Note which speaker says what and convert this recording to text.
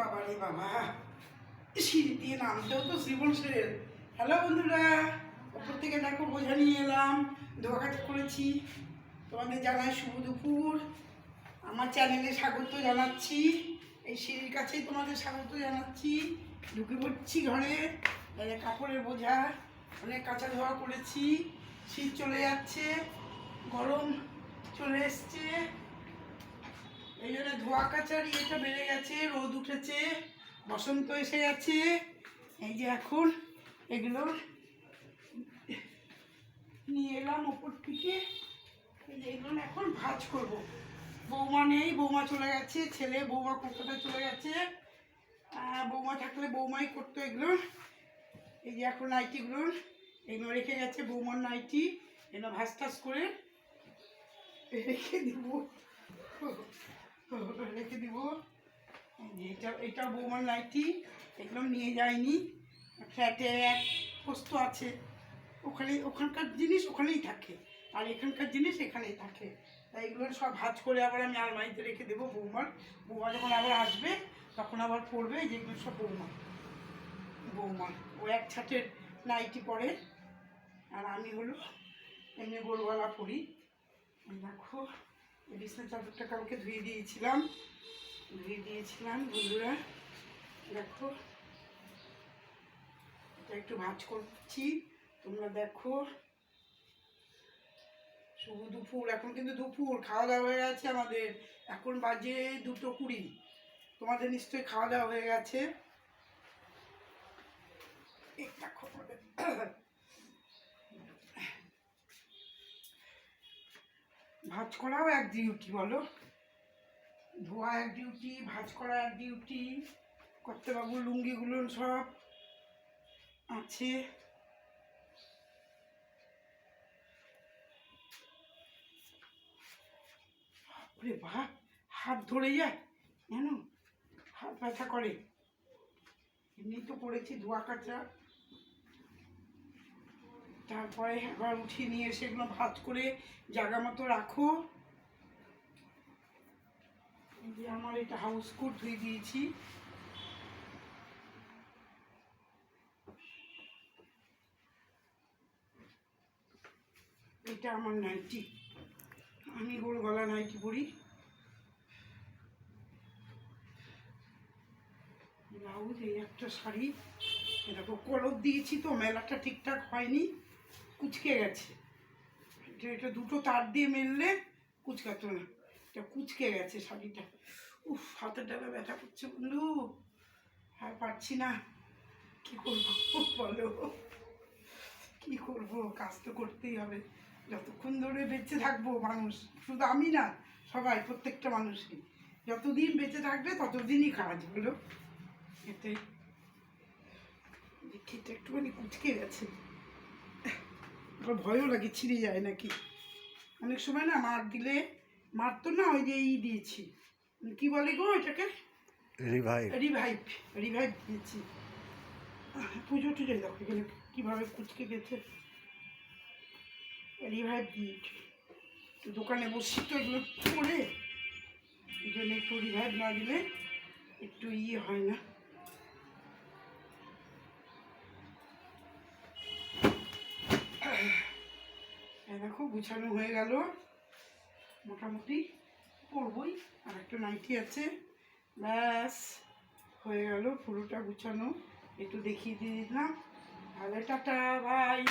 Speaker 1: বাবা রে বাবা। সিঁড়ি দিয়ে নামতেও তো শ্রীবন সেরের হ্যালো বন্ধুরা ওপর থেকে দেখো বোঝা নিয়ে এলাম ধোয়াঘাট করেছি। তোমাদের জানাই শুভ দুপুর। আমার চ্যানেলে স্বাগত জানাচ্ছি। এই সিঁড়ির কাছেই তোমাদের স্বাগত জানাচ্ছি। ঢুকে পড়ছি ঘরে কাপড়ের বোঝা, অনেক কাঁচা ধোয়া করেছি। শীত চলে যাচ্ছে, গরম চলে এসছে। এই জন্য ধোয়া কাচার ইয়েটা বেড়ে গেছে, রোদ উঠেছে, বসন্ত এসে গেছে এই যে এখন এগুলো নিয়ে এলাম ওপর থেকে। এই যে এগুলো এখন ভাজ করব। বৌমা নেই, বৌমা চলে গেছে, ছেলে বৌমা কলকাতায় চলে গেছে। বৌমা থাকলে বৌমাই করতো এগুলো। এই যে এখন নাইটিগুলো, এগুলো রেখে গেছে বৌমার নাইটি। এগুলো ভাজ টাজ করে রেখে দিব। রেখে দিব। এটা এটা বৌমার নাইটি এগুলো নিয়ে যায়নি। ফ্ল্যাটে এক পোস্ত আছে। ওখানে, ওখানকার জিনিস ওখানেই থাকে। আর এখানকার জিনিস এখানেই থাকে। তাই এগুলো সব ভাজ করে আবার আমি আলমারিতে রেখে দেবো বৌমার। বৌমা যখন আবার আসবে, তখন আবার পড়বে যেগুলো সব বৌমা। বৌমা। ও এক ছাটের নাইটি পরে। আর আমি হলো এমনি গোলগলা এই দেখো। বিছনা চাদরটা কালকে ধুয়ে দিয়েছিলাম। ধুয়ে দিয়েছিলাম বন্ধুরা। দেখো, এটা একটু ভাজ করছি। তোমরা দেখো শুভ দুপুর, এখন কিন্তু দুপুর খাওয়া দাওয়া হয়ে গেছে আমাদের। এখন বাজে দুটো কুড়ি। তোমাদের নিশ্চয়ই খাওয়া দাওয়া হয়ে গেছে। দেখো ভাজ করাও এক ডিউটি, বলো। ধোয়া এক ডিউটি, ভাজ করা এক ডিউটি, কর্তাবাবু লুঙ্গিগুলো সব আছে। বাহ হাত ধরে যায়, জানো? হাত ব্যথা করে। এমনি তো করেছি, ধোয়া কাচা। তারপরে আবার উঠিয়ে নিয়ে এসে এগুলো ভাজ করে জায়গা মতো রাখো। আমার এটা হাউস কোট ধুয়ে দিয়েছি। এটা আমার নাইটি। আমি গোল গলা নাইটি পরি। ব্লাউজ, এই একটা শাড়ি। এ দেখো, কলর দিয়েছি তো, মেলাটা ঠিকঠাক হয়নি। কুচকে গেছে। এটা দুটো তার দিয়ে মেললে কুচকাতো না। এটা কুচকে গেছে শাড়িটা। উফ, হাতের ডালা ব্যথা করছে বন্ধু। আর পারছি না। কি করব বলো? কি করব? কাজ তো করতেই হবে। যতক্ষণ ধরে বেঁচে থাকব মানুষ। শুধু আমি না, সবাই, প্রত্যেকটা মানুষই। যতদিন বেঁচে থাকবে ততদিনই কাজ, বলো? এটাই খেতে একটুখানি কুচকে গেছে। আবার ভয়ও লাগে ছিঁড়ে যায় নাকি? অনেক সময় না মার দিলে মার তো না ওই যে ই দিয়েছি। কি বলে গো এটাকে
Speaker 2: রিভাইভ
Speaker 1: রিভাইভ রিভাইভ দিয়েছি। পুজো টুজো দেখো এখানে কীভাবে কুচকে গেছে। রিভাইভ দিয়েছি তো দোকানে বসছি তো এগুলো করে এই জন্য একটু রিভাইভ না দিলে একটু ইয়ে হয় না। দেখো, গুছানো হয়ে গেল। মোটামুটি পরবই আর একটা নাইটি আছে। ব্যাস, হয়ে গেল পুরোটা গুছানো। একটু দেখিয়ে দিয়ে দিলাম। তাহলে টাটা, বাই।